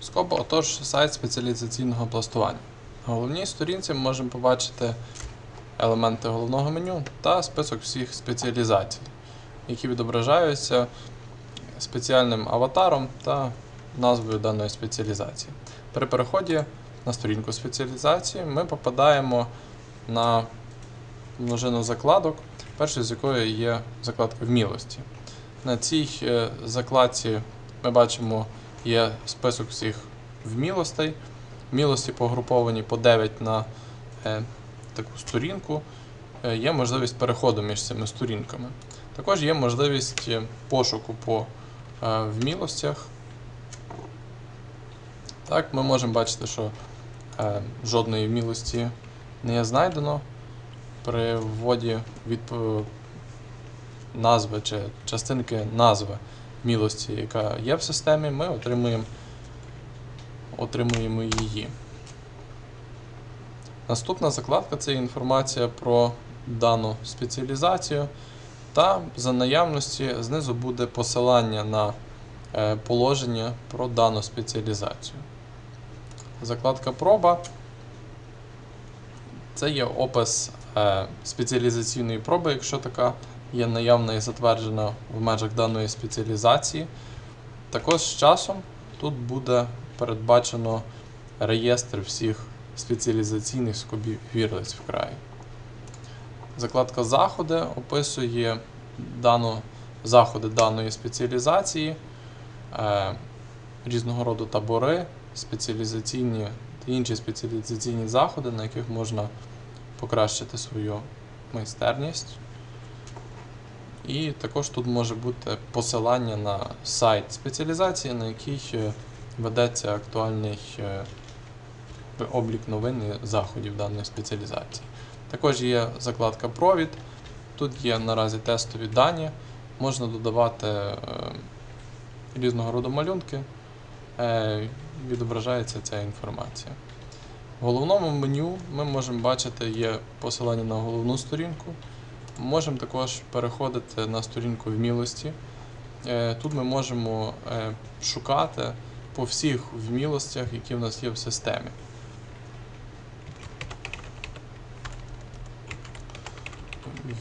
Скоп, отож, сайт спеціалізаційного пластування. На головній сторінці ми можемо побачити елементи головного меню та список всіх спеціалізацій, які відображаються спеціальним аватаром та назвою даної спеціалізації. При переході на сторінку спеціалізації ми попадаємо на множину закладок, першою з якої є закладка вмілості. На цій е, закладці ми бачимо є список всіх вмілостей. Вмілості погруповані по 9 на е, таку сторінку. Е, є можливість переходу між цими сторінками. Також є можливість е, пошуку по е, вмілостях. Так, ми можемо бачити, що е, жодної вмілості не є знайдено. При вводі від назви чи частинки назви вмілості, яка є в системі, ми отримуємо, отримуємо її. Наступна закладка це інформація про дану спеціалізацію. Та за наявності знизу буде посилання на е, положення про дану спеціалізацію. Закладка проба це є опис е, спеціалізаційної проби, якщо така є наявна і затверджена в межах даної спеціалізації. Також з часом тут буде передбачено реєстр всіх спеціалізаційних скобів вірлиць в краї. Закладка заходи описує дану, заходи даної спеціалізації, е, різного роду табори, спеціалізаційні та інші спеціалізаційні заходи, на яких можна покращити свою майстерність. І також тут може бути посилання на сайт спеціалізації, на який е, ведеться актуальний е, облік новин і заходів даної спеціалізації. Також є закладка провід. Тут є наразі тестові дані, можна додавати е, різного роду малюнки, відображається ця інформація. В головному меню ми можемо бачити є посилання на головну сторінку. Можемо також переходити на сторінку вмілості. Е, Тут ми можемо е, шукати по всіх вмілостях, які в нас є в системі.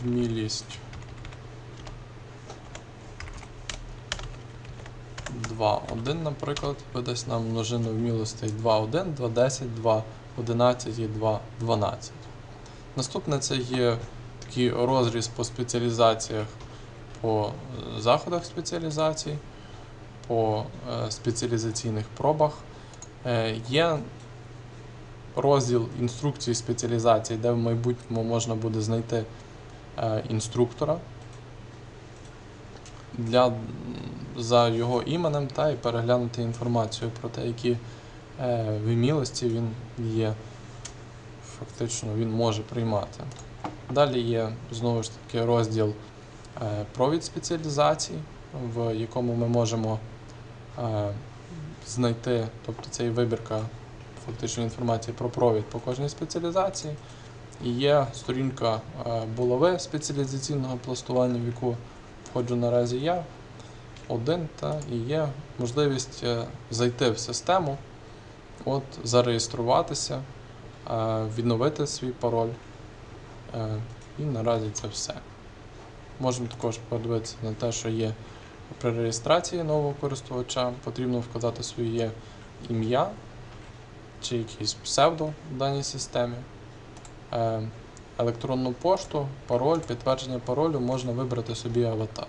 Вмілість 2.1, наприклад, видасть нам множину вмілостей 2.1, 2.10, 2.11 і 2.12. Наступне це є такий розріз по спеціалізаціях, по е, заходах спеціалізацій, по е, спеціалізаційних пробах. Е, Є розділ інструкції спеціалізації, де в майбутньому можна буде знайти інструктора для, за його іменем та і переглянути інформацію про те, які вмілості він є. Фактично він може приймати. Далі є знову ж таки розділ е, провід спеціалізацій, в якому ми можемо е, знайти, тобто це є вибірка фактично інформації про провід по кожній спеціалізації. І є сторінка е, булави спеціалізаційного пластування, в яку входжу наразі я один, та і є можливість зайти в систему, от, зареєструватися, відновити свій пароль. Е, І наразі це все. Можемо також подивитися на те, що є при реєстрації нового користувача, потрібно вказати своє ім'я чи якийсь псевдо в даній системі. Е, Електронну пошту, пароль, підтвердження паролю можна вибрати собі аватар.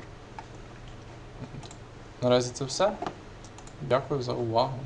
Наразі це все. Дякую за увагу.